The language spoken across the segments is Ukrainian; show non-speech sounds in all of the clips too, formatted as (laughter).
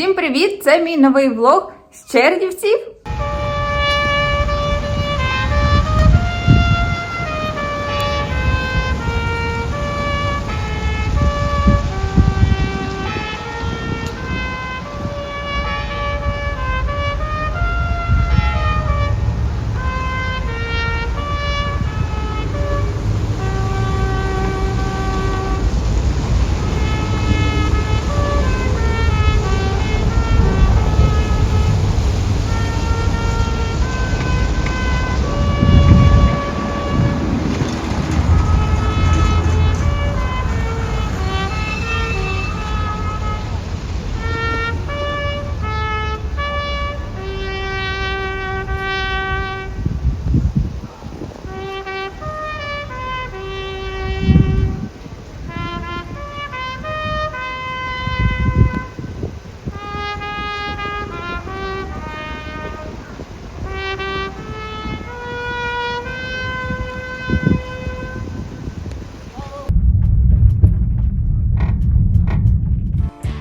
Всім привіт! Це мій новий влог з Чернівців.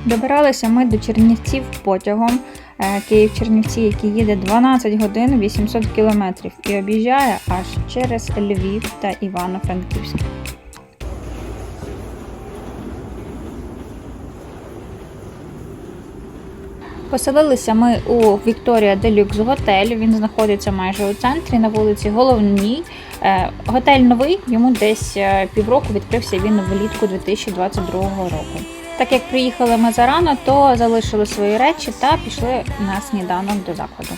Добиралися ми до Чернівців потягом. Е, Київ-Чернівці, який їде 12 годин 800 кілометрів і об'їжджає аж через Львів та Івано-Франківськ. Поселилися ми у Вікторія Делюкс готель. Він знаходиться майже у центрі на вулиці Головній. Е, Готель новий, йому десь е, півроку відкрився він влітку 2022 року. Так як приїхали ми зарано, то залишили свої речі та пішли на сніданок до закладу.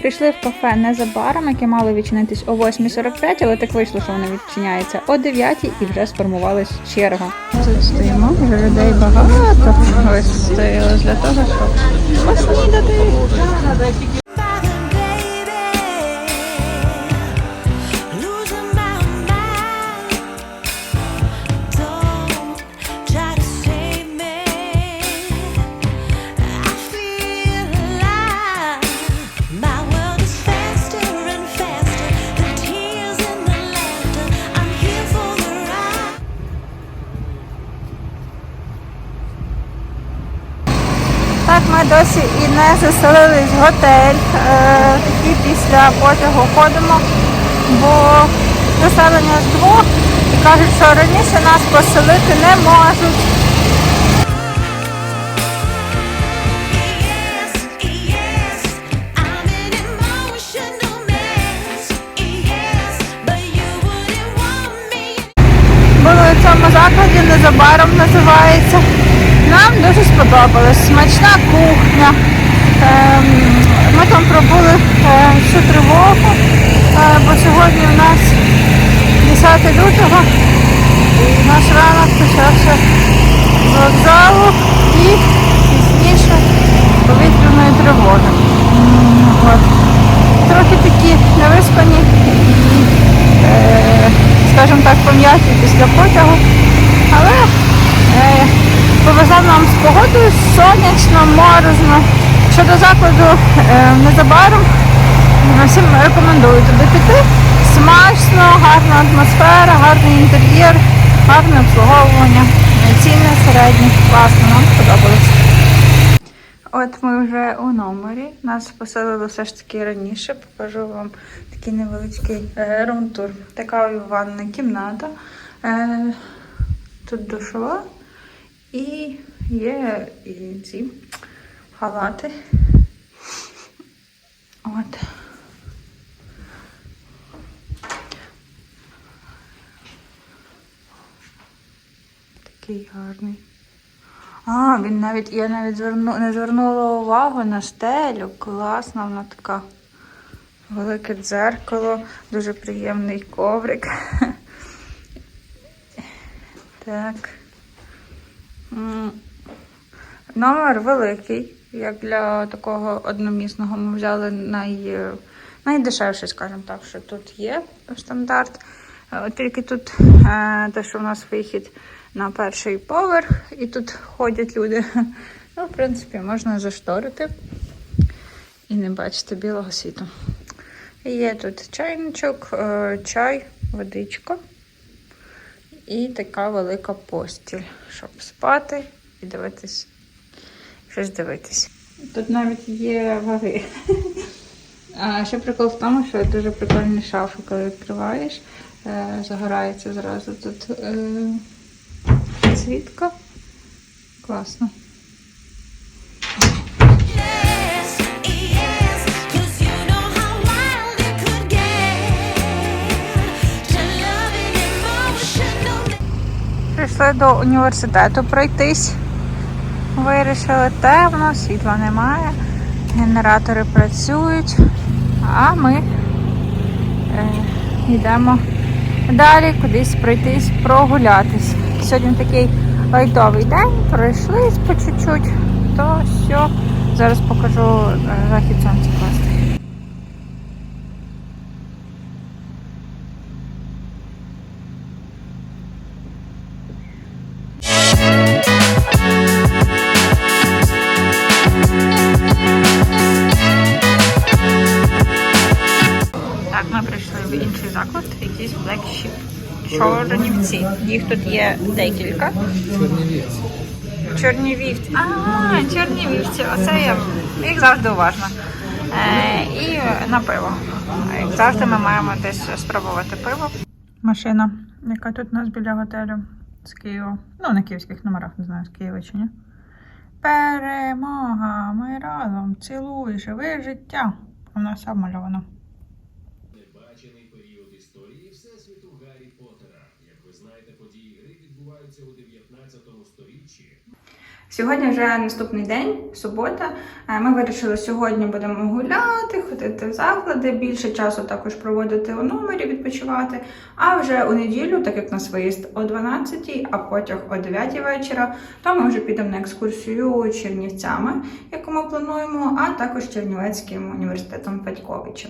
Прийшли в кафе незабаром, яке мало відчинитись о 8.45, але так вийшло, що воно відчиняється о 9 і вже сформувалась черга. Тут стоїмо, вже людей багато. Ось стояли для того, щоб поснідати. Досі і не заселились в готель. Е, Такі після потягу ходимо, бо заселення з двох і кажуть, що раніше нас поселити не можуть. Були у цьому закладі, незабаром називається. Нам дуже сподобалось. Смачна кухня. Ем, Ми там пробули е, всю тривогу, е, бо сьогодні у нас 10 лютого і наш ранок почався з вокзалу і пізніше повітряної тривоги. От. Трохи такі невиспані і, е, скажімо так, пом'яті після потягу. Але повезло нам з погодою сонячно, морозно. Щодо закладу е, незабаром е, всім рекомендую туди піти. Смачно, гарна атмосфера, гарний інтер'єр, гарне обслуговування, ціни середні, класно, нам сподобалось. От ми вже у номері. Нас поселили все ж таки раніше. Покажу вам такий невеличкий е, рум-тур. Така ванна кімната. Тут душова і є і ці халати. От. Такий гарний. А, він навіть, я навіть зверну, не звернула увагу на стелю. Класна вона така. Велике дзеркало, дуже приємний коврик. Так. Номер великий, як для такого одномісного. Ми взяли най, найдешевший, скажімо так, що тут є стандарт. Е, тільки тут е, те, що в нас вихід на перший поверх, і тут ходять люди. (laughs) Ну, в принципі, можна зашторити. і не бачите білого світу. Є тут чайничок, е, чай, водичка і така велика постіль, щоб спати і дивитись, щось дивитись. Тут навіть є ваги. А ще прикол в тому, що дуже прикольні шафи, коли відкриваєш, е, загорається зразу тут е, світка. Класно. Прийшли до університету пройтись. Вирішили темно, світла немає, генератори працюють, а ми е, йдемо далі кудись пройтись, прогулятись. Сьогодні такий лайтовий день, пройшлись по чуть-чуть, то все. Зараз покажу е, захід сонця класний. Чорнівці. Їх тут є декілька. Чернівець. Чорнівівці. А, чорнівівці. Оце я їх завжди уважно. Е, і на пиво. Як завжди ми маємо десь спробувати пиво. Машина, яка тут у нас біля готелю з Києва. Ну, на київських номерах, не знаю, з Києва чи ні. Перемога! Ми разом! Цілуй, живи життя! У нас все Сьогодні вже наступний день, субота. Е, Ми вирішили, сьогодні будемо гуляти, ходити в заклади, більше часу також проводити у номері, відпочивати. А вже у неділю, так як у нас виїзд о 12, а потяг о 9 вечора, то ми вже підемо на екскурсію Чернівцями, яку ми плануємо, а також Чернівецьким університетом Петьковича.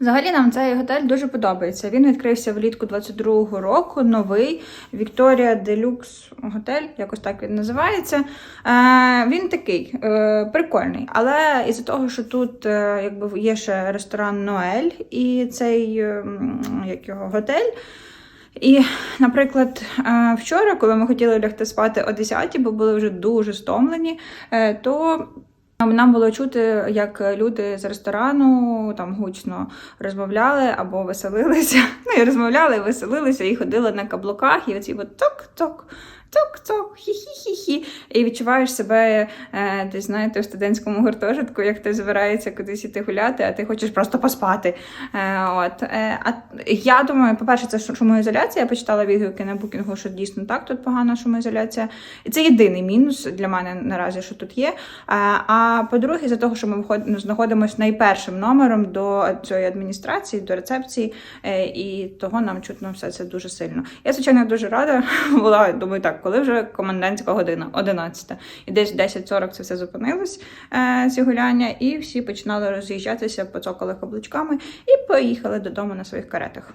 Взагалі нам цей готель дуже подобається. Він відкрився влітку 22-го року. Новий Вікторія Делюкс готель, якось так він називається. Е, він такий е, прикольний. Але із-за того, що тут е, якби є ще ресторан Ноель і цей е, як його готель. І, наприклад, вчора, коли ми хотіли лягти спати о 10, бо були вже дуже стомлені, то нам було чути, як люди з ресторану там гучно розмовляли або веселилися. (laughs) Ну і розмовляли, і веселилися, і ходили на каблуках, і оці от ток-ток. Ток-ток, хі-хі-хі-хі. І відчуваєш себе е, десь, знаєте, в студентському гуртожитку, як ти збирається кудись іти гуляти, а ти хочеш просто поспати. Е, от. Е, а я думаю, по-перше, це шумоізоляція. Я почитала відгуки на букінгу, що дійсно так, тут погана шумоізоляція. І це єдиний мінус для мене наразі, що тут є. А по-друге, за того, що ми знаходимося найпершим номером до цієї адміністрації, до рецепції, і того нам чутно все це дуже сильно. Я, звичайно, дуже рада (laughs) була. Думаю, так, коли вже комендантська година, 11. І десь в 10.40 це все зупинилось, е, ці гуляння, і всі починали роз'їжджатися, поцокали каблучками і поїхали додому на своїх каретах.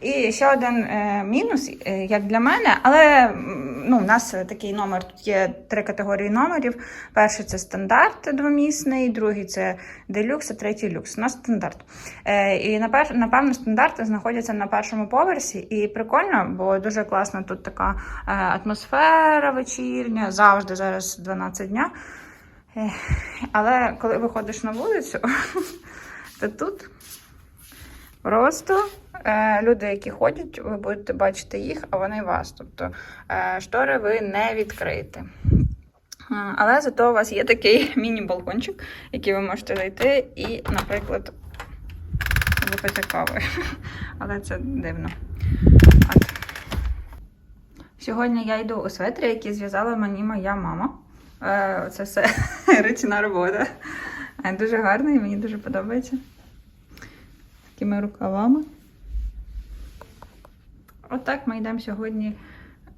І ще один е, мінус, е, як для мене, але ну, у нас такий номер, тут є три категорії номерів. Перший це стандарт двомісний, другий це делюкс, а третій люкс. У нас стандарт. Е, і напевно, стандарти знаходяться на першому поверсі. І прикольно, бо дуже класна тут така атмосфера вечірня, завжди зараз 12 дня. Але коли виходиш на вулицю, (laughs) то тут Просто е, люди, які ходять, ви будете бачити їх, а вони вас. Тобто е, штори ви не відкриєте. Е, Але зато у вас є такий (laughs) міні-балкончик, який ви можете зайти і, наприклад, випити кави. (laughs) Але це дивно. От. Сьогодні я йду у светрі, який зв'язала мені моя мама. Це все (laughs) ручна робота. Дуже гарний, мені дуже подобається такими рукавами. Отак ми йдемо сьогодні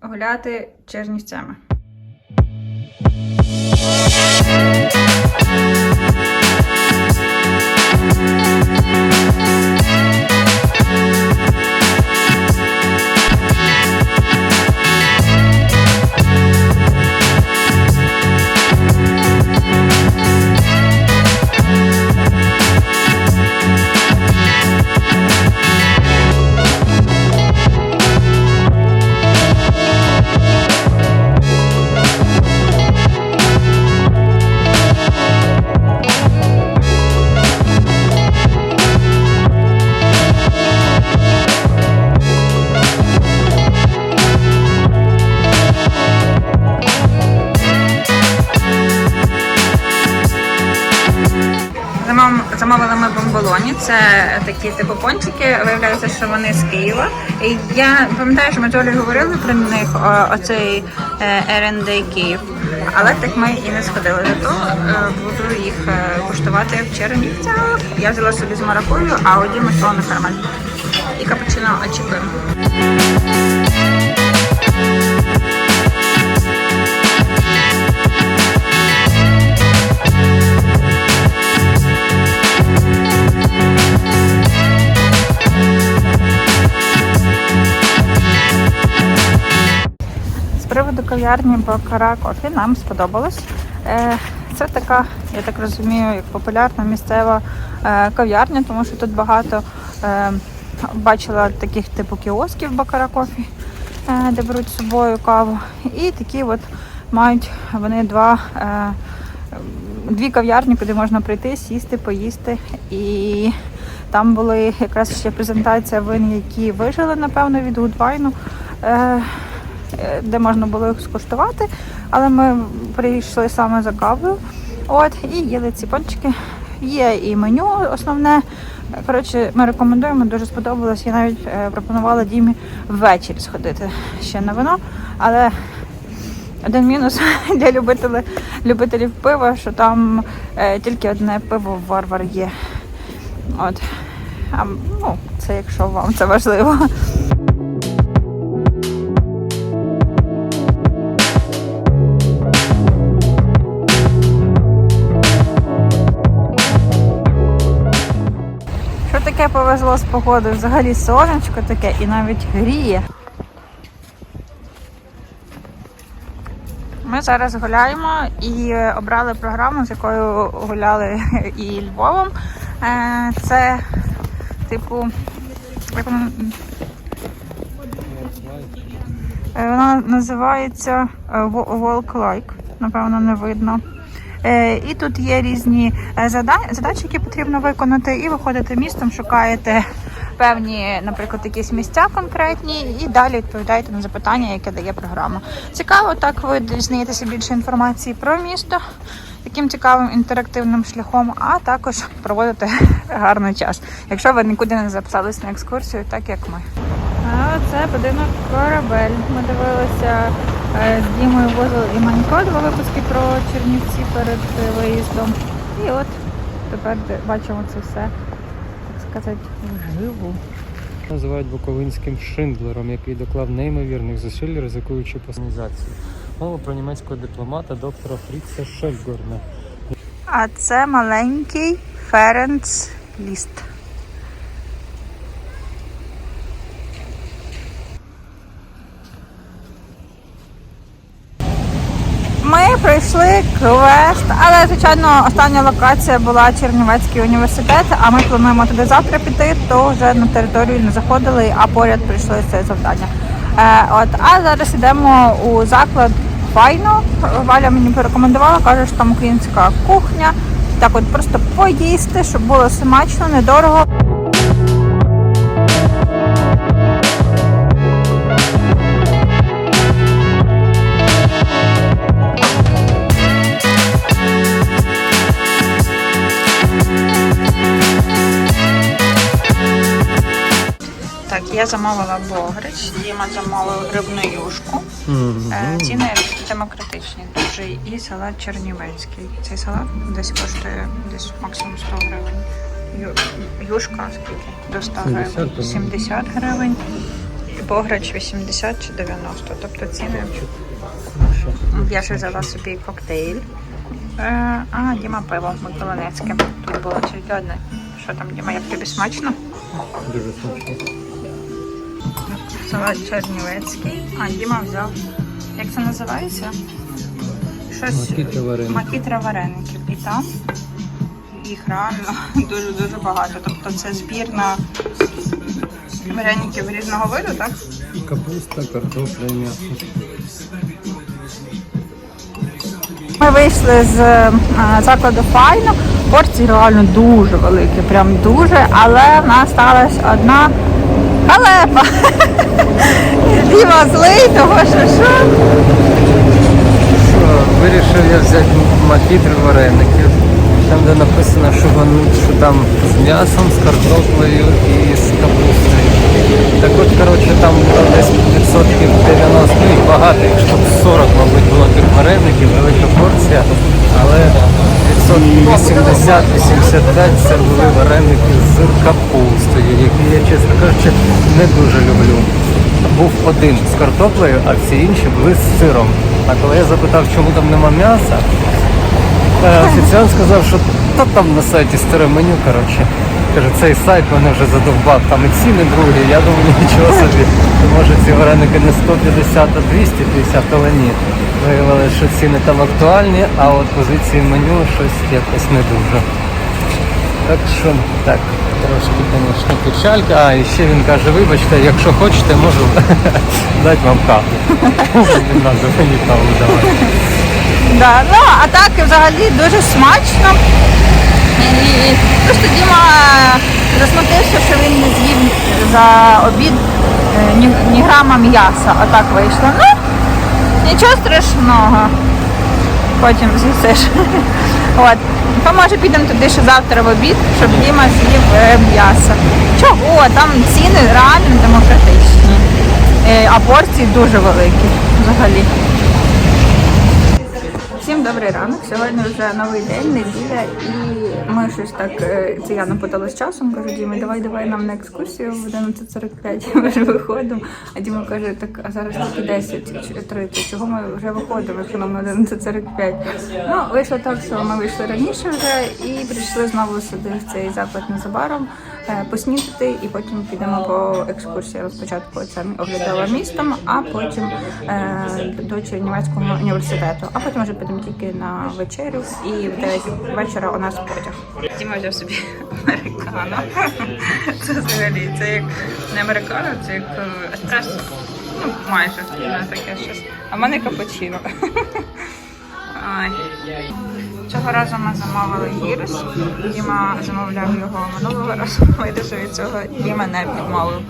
гуляти чернівцями. Виявляється, що вони з Києва. І я пам'ятаю, що ми з говорили про них о, оцей е, R&D Київ. Але так ми і не сходили. Зато е, буду їх е, куштувати в Чернівцях. Я взяла собі з маракою, а у Діми солоний карамель. І капучино очікуємо. Приводу кав'ярні Бакара Кофі нам сподобалось. Е, Це така, я так розумію, як популярна місцева е, кав'ярня, тому що тут багато е, бачила таких типу кіосків Бакара Кофі, де беруть з собою каву. І такі от мають вони два. Дві кав'ярні, куди можна прийти, сісти, поїсти. І там були якраз ще презентація вин, які вижили, напевно, від Гудвайну. Е, де можна було їх скуштувати, але ми прийшли саме за кавою. От, і їли ці пончики. Є і меню основне. Коротше, ми рекомендуємо, дуже сподобалось. Я навіть е, пропонувала Дімі ввечері сходити ще на вино. Але один мінус (laughs) для любителів, любителів пива, що там е, тільки одне пиво в варвар є. От. А, ну, це якщо вам це важливо. Повезло з погодою? Взагалі сонечко таке і навіть гріє. Ми зараз гуляємо і е, обрали програму, з якою гуляли (laughs) і Львовом. Е, Це типу. Вона, Е, називається е, Wa- Walk Like. Напевно, не видно. Е, І тут є різні е, задачі, які потрібно виконати, і виходите містом, шукаєте певні, наприклад, якісь місця конкретні, і далі відповідаєте на запитання, яке дає програма. Цікаво, так ви дізнаєтеся більше інформації про місто таким цікавим інтерактивним шляхом, а також проводите гарний час, якщо ви нікуди не записались на екскурсію, так як ми. А це будинок корабель. Ми дивилися з Дімою Возол і Манько два випуски про Чернівці перед е, виїздом. І от тепер бачимо це все, так сказати, вживу. Називають буковинським шиндлером, який доклав неймовірних зусиль, ризикуючи пасанізацію. Мова про німецького дипломата доктора Фріца Шельгорна. А це маленький Ференц Ліст. Ми пройшли квест, але звичайно остання локація була Чернівецький університет. А ми плануємо туди завтра піти, то вже на територію не заходили, а поряд прийшли це завдання. Е, от, а зараз йдемо у заклад файно. Валя мені порекомендувала, каже, що там українська кухня. Так, от просто поїсти, щоб було смачно, недорого. Я замовила богрич, Діма замовив грибну юшку. Е, Ціни демократичні дуже і салат чернівецький. Цей салат десь коштує десь максимум 100 гривень. Ю- Юшка скільки? До 100 гривень. 70, гривень. І Бограч 80 чи 90. Тобто ціни. Я ще взяла собі коктейль. Е, А, Діма пиво Макдонецьке. Тут було тільки одне. Що там, Діма, як тобі смачно? Дуже смачно. Салат чернівецький. А, Діма взяв. Як це називається? Щось Макітра вареники. макітра вареників. І там їх реально (laughs) дуже дуже багато. Тобто це збір на вареників різного виду, так? Капуста, картопля і м'ясо. Ми вийшли з е, закладу файно. Порції реально дуже великі, прям дуже, але в нас сталася одна халепа. Діма злий, того що що. Вирішив я взяти макітри вареників. Там, де написано, що, вони, що там з м'ясом, з картоплею і з капустою. Так от, коротше, там було десь відсотків 90, ну і багато, штук 40, мабуть, було тих вареників, велика порція, але відсотків 80-85 це були вареники з капустою, які я, чесно кажучи, не дуже люблю. Був один з картоплею, а всі інші були з сиром. А коли я запитав, чому там нема м'яса, Офіціант сказав, що та там на сайті старе меню, коротше. Каже, цей сайт мене вже задовбав, там і ціни другі, я думаю, нічого собі. Може ці вареники не 150, а 250, але ні. Виявилося, що ціни там актуальні, а от позиції меню щось якось не дуже. Так що так, трошки, звісно, печалька. А, і ще він каже, вибачте, якщо хочете, можу (laughs) дати вам каву. (laughs) Мені каву давати. Да, ну, а так взагалі дуже смачно. І просто Діма засмутився, що він не з'їв за обід е, ні, ні грама м'яса. Отак вийшло. Ну, нічого страшного. Потім з'їсиш. (laughs) От. То може підемо туди ще завтра в обід, щоб Діма з'їв е, м'ясо. Чого? Там ціни реально демократичні. Е, А порції дуже великі взагалі. Добрий ранок. Сьогодні вже новий день, неділя, і ми щось так. е, Це я напутала з часом. Кажу, Діма, давай, давай нам на екскурсію в 11.45. (laughs) Ми вже виходимо. А Діма каже, так а зараз тільки 10.30. Чого ми вже виходимо, якщо нам на 11.45? Ну, вийшло так, що ми вийшли раніше вже і прийшли знову сюди в цей заклад незабаром поснідати, і потім підемо по екскурсії. Спочатку це оглядала містом, а потім е, до Чернівецького університету. А потім вже підемо тільки на вечерю і в 9 вечора у нас потяг. Діма взяв собі американо. Це взагалі це як не американо, це як е, еспресо. Ну, майже таке щось. А в мене капучино. Ай. Цього разу ми замовили гірс. Діма замовляв його минулого разу. (laughs) Вирішив від цього Діма не відмовив.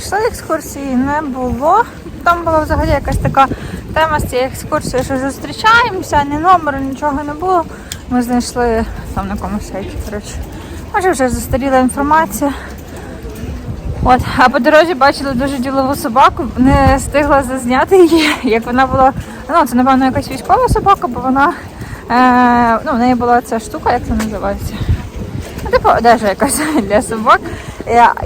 Прийшли екскурсії, не було. Там була взагалі якась така тема з цієї екскурсії, що зустрічаємося, ні номеру, нічого не було. Ми знайшли там на якомусь сайті. Коротше. Може вже застаріла інформація. От, а по дорозі бачили дуже ділову собаку, не встигла зазняти її, (laughs) як вона була. Ну, це напевно якась військова собака, бо вона е, ну, в неї була ця штука, як це називається. Ну, типу, одежа якась (laughs) для собак.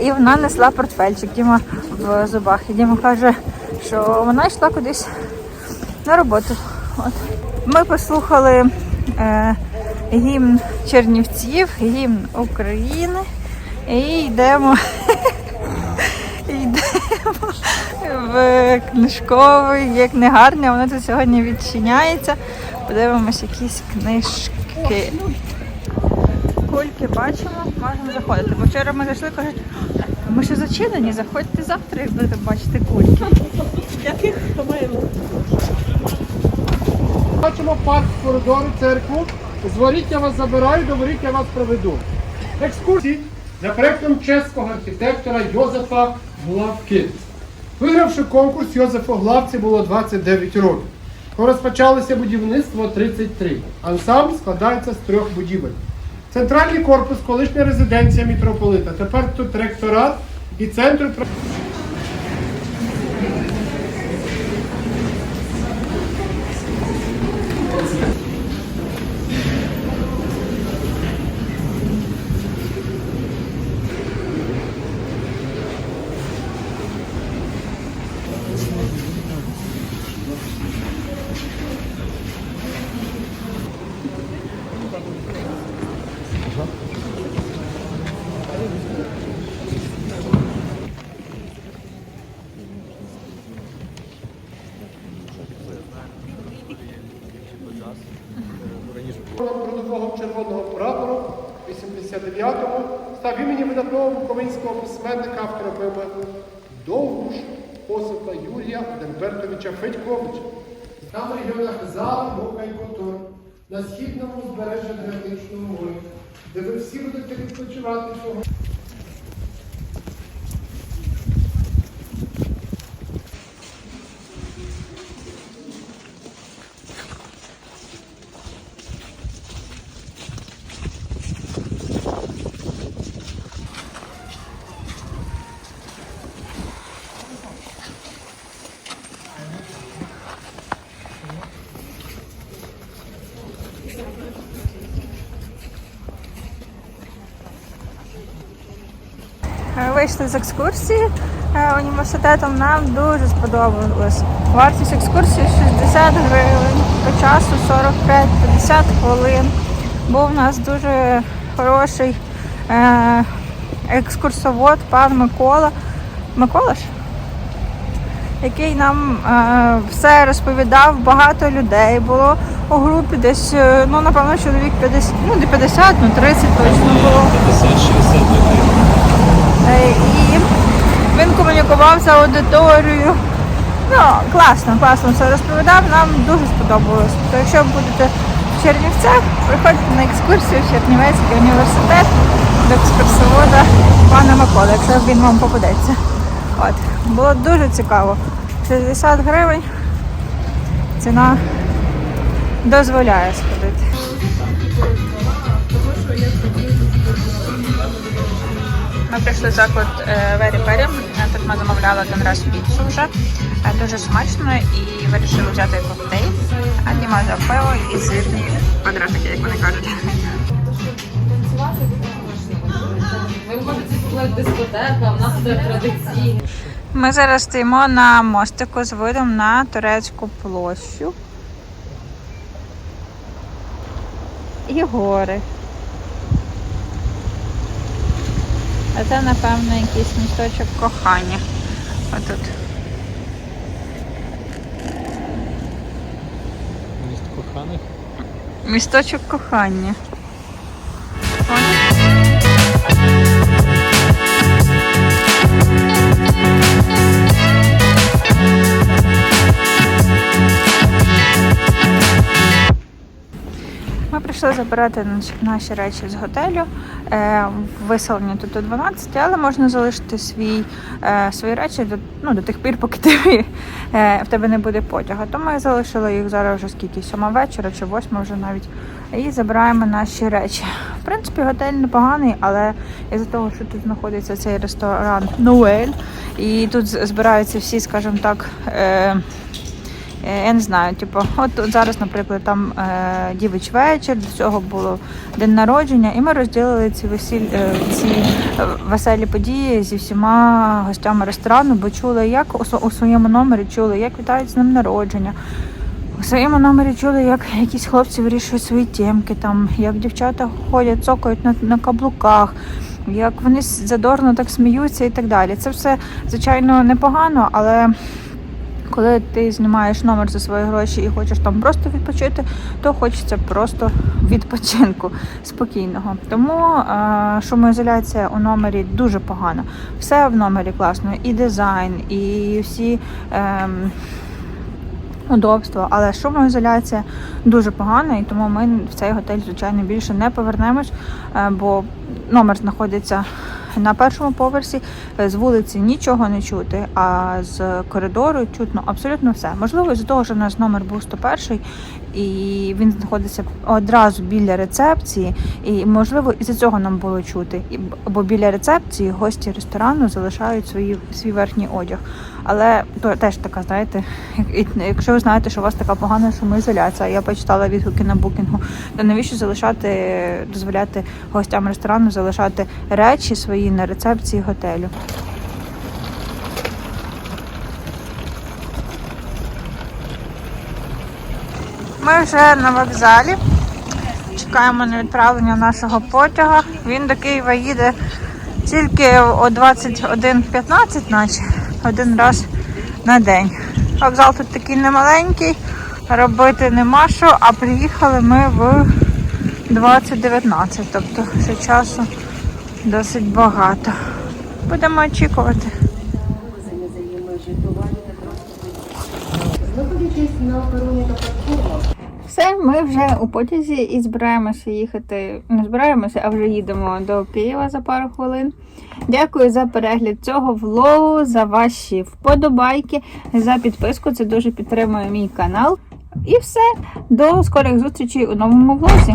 І, вона несла портфельчик Діма в зубах. І Діма каже, що вона йшла кудись на роботу. От. Ми послухали е, гімн Чернівців, гімн України. І йдемо. (laughs) В книжковий, є книгарня, вона тут сьогодні відчиняється. Подивимось якісь книжки кульки бачимо, можемо заходити. Бо вчора ми зайшли, кажуть, ми ще зачинені, заходьте завтра і будете бачити кульки. Бачимо парк коридору, церкву. З воріт я вас забираю, до воріт я вас проведу. Екскурсії за проектом чеського архітектора Йозефа Главки. Вигравши конкурс Йозефу Главці було 29 років. Коли розпочалося будівництво 33. Ансамбль складається з трьох будівель. Центральний корпус, колишня резиденція мітрополита. Тепер тут ректорат і центр. Про- Трудового червоного прапору 89-му став імені видатного буковинського письменника автора поеми Довгуш Осипа Юрія Адальбертовича Федьковича. Там в регіонах Зала, Мука і Котор, на східному узбережжі Адриатичного моря, де ви всі будете відпочивати цього. Вийшли з екскурсії е, університетом. Нам дуже сподобалось. Вартість екскурсії 60 гривень, по часу 45-50 хвилин. Був у нас дуже хороший е, екскурсовод, пан Микола. Ж? Який нам е, все розповідав, багато людей було у групі, десь, е, ну, напевно, чоловік 50, ну не 50, ну 30 точно було. Е, І він комунікував з аудиторією. Ну, класно, класно все розповідав. Нам дуже сподобалось. То якщо ви будете в Чернівцях, приходьте на екскурсію в Чернівецький університет до екскурсовода пана Миколи, якщо він вам попадеться. От. Було дуже цікаво. 60 гривень. Ціна дозволяє сходити. Ми прийшли в заклад е, Вері Пері. Тут ми замовляли один раз піцу вже. Е, Дуже смачно і вирішили взяти коктейль. А Діма пиво і сирні квадратики, як вони кажуть. Ви можете сказати дискотека, у нас це традиційно. Ми зараз стоїмо на мостику з видом на турецьку площу. І гори. А це, напевно, якийсь місточок кохання. Отут. Міст коханих. Місточок кохання. Прийшли забирати наші речі з готелю. Е, Виселення тут о 12, але можна залишити свій, е, свої речі до, ну, до тих пір, поки (laughs) ти, е, в тебе не буде потяга. То ми залишили їх зараз вже скільки, сьома вечора чи восьма вже навіть. І забираємо наші речі. В принципі, готель непоганий, але із-за того, що тут знаходиться цей ресторан Ноель, і тут збираються всі, скажімо так. Е, Я не знаю, типу, от, зараз, наприклад, там е, дівич вечір, до цього було день народження, і ми розділили ці весіль, е, ці веселі події зі всіма гостями ресторану, бо чули, як у, своєму номері чули, як вітають з ним народження. У своєму номері чули, як якісь хлопці вирішують свої тємки, там, як дівчата ходять, цокають на, на каблуках, як вони задорно так сміються і так далі. Це все, звичайно, непогано, але коли ти знімаєш номер за свої гроші і хочеш там просто відпочити, то хочеться просто відпочинку спокійного. Тому е, шумоізоляція у номері дуже погана. Все в номері класно, і дизайн, і всі. ем, Удобство, але шумоізоляція дуже погана, і тому ми в цей готель, звичайно, більше не повернемось, е, бо номер знаходиться на першому поверсі. е, З вулиці нічого не чути, а з коридору чутно абсолютно все. Можливо, з того, що в нас номер був 101, і він знаходиться одразу біля рецепції, і можливо, із-за цього нам було чути. І- Бо біля рецепції гості ресторану залишають свої свій верхній одяг. Але то теж така, знаєте, як- якщо ви знаєте, що у вас така погана шумоізоляція, я почитала відгуки на букінгу, то навіщо залишати, дозволяти гостям ресторану залишати речі свої на рецепції готелю? Ми вже на вокзалі. Чекаємо на відправлення нашого потяга. Він до Києва їде тільки о 21.15, наче один раз на день. Вокзал тут такий немаленький, робити нема що, а приїхали ми в 20.19, тобто ще часу досить багато. Будемо очікувати. Знаходячись на пероні та Все, ми вже у потязі і збираємося їхати. Не збираємося, а вже їдемо до Києва за пару хвилин. Дякую за перегляд цього влогу, за ваші вподобайки, за підписку. Це дуже підтримує мій канал. І все. До скорих зустрічей у новому влозі.